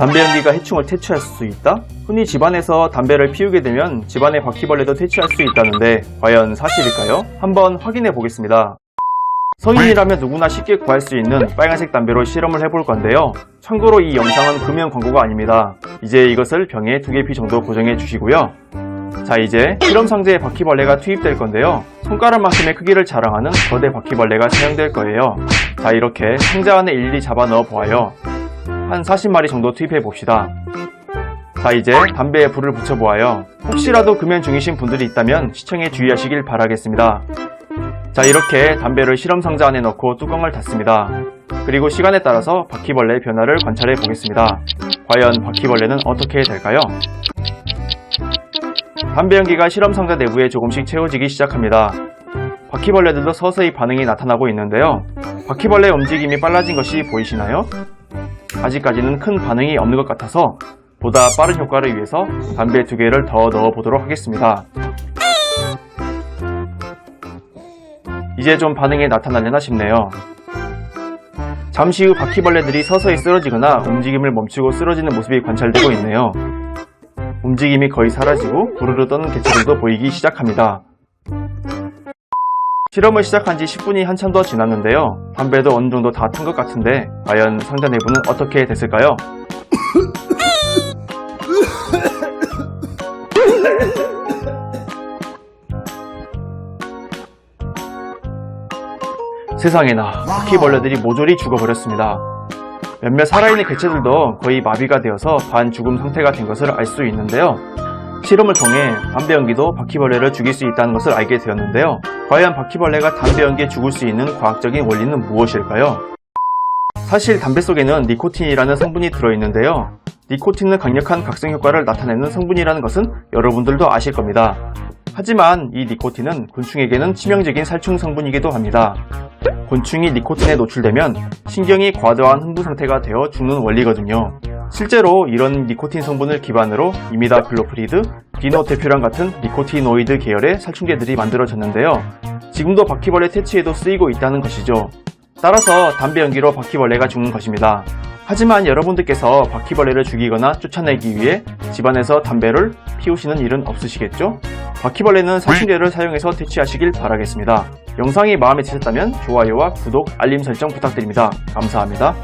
담배 연기가 해충을 퇴치할 수 있다? 흔히 집안에서 담배를 피우게 되면 집안의 바퀴벌레도 퇴치할 수 있다는데 과연 사실일까요? 한번 확인해 보겠습니다. 성인이라면 누구나 쉽게 구할 수 있는 빨간색 담배로 실험을 해볼 건데요. 참고로 이 영상은 금연 광고가 아닙니다. 이제 이것을 병에 두 개피 정도 고정해 주시고요. 자 이제 실험 상자에 바퀴벌레가 투입될 건데요. 손가락만큼의 크기를 자랑하는 거대 바퀴벌레가 사용될 거예요. 자 이렇게 상자 안에 일일이 잡아 넣어 보아요. 한 40마리 정도 투입해 봅시다. 자 이제 담배에 불을 붙여 보아요. 혹시라도 금연 중이신 분들이 있다면 시청에 주의하시길 바라겠습니다. 자 이렇게 담배를 실험 상자 안에 넣고 뚜껑을 닫습니다. 그리고 시간에 따라서 바퀴벌레의 변화를 관찰해 보겠습니다. 과연 바퀴벌레는 어떻게 될까요? 담배 연기가 실험 상자 내부에 조금씩 채워지기 시작합니다. 바퀴벌레들도 서서히 반응이 나타나고 있는데요. 바퀴벌레의 움직임이 빨라진 것이 보이시나요? 아직까지는 큰 반응이 없는 것 같아서 보다 빠른 효과를 위해서 담배 두 개를 더 넣어 보도록 하겠습니다. 이제 좀 반응이 나타나려나 싶네요. 잠시 후 바퀴벌레들이 서서히 쓰러지거나 움직임을 멈추고 쓰러지는 모습이 관찰되고 있네요. 움직임이 거의 사라지고 부르르 떠는 개체들도 보이기 시작합니다. 실험을 시작한 지 10분이 한참 더 지났는데요. 담배도 어느 정도 다 탄 것 같은데 과연 상자 내부는 어떻게 됐을까요? 세상에나 바퀴벌레들이 모조리 죽어버렸습니다. 몇몇 살아있는 개체들도 거의 마비가 되어서 반 죽음 상태가 된 것을 알 수 있는데요. 실험을 통해 담배 연기도 바퀴벌레를 죽일 수 있다는 것을 알게 되었는데요. 과연 바퀴벌레가 담배 연기에 죽을 수 있는 과학적인 원리는 무엇일까요? 사실 담배 속에는 니코틴이라는 성분이 들어있는데요. 니코틴은 강력한 각성 효과를 나타내는 성분이라는 것은 여러분들도 아실 겁니다. 하지만 이 니코틴은 곤충에게는 치명적인 살충 성분이기도 합니다. 곤충이 니코틴에 노출되면 신경이 과도한 흥분 상태가 되어 죽는 원리거든요. 실제로 이런 니코틴 성분을 기반으로 이미다클로프리드, 디노테퓨란 같은 니코티노이드 계열의 살충제들이 만들어졌는데요. 지금도 바퀴벌레 퇴치에도 쓰이고 있다는 것이죠. 따라서 담배 연기로 바퀴벌레가 죽는 것입니다. 하지만 여러분들께서 바퀴벌레를 죽이거나 쫓아내기 위해 집안에서 담배를 피우시는 일은 없으시겠죠? 바퀴벌레는 살충제를 사용해서 퇴치하시길 바라겠습니다. 영상이 마음에 드셨다면 좋아요와 구독, 알림 설정 부탁드립니다. 감사합니다.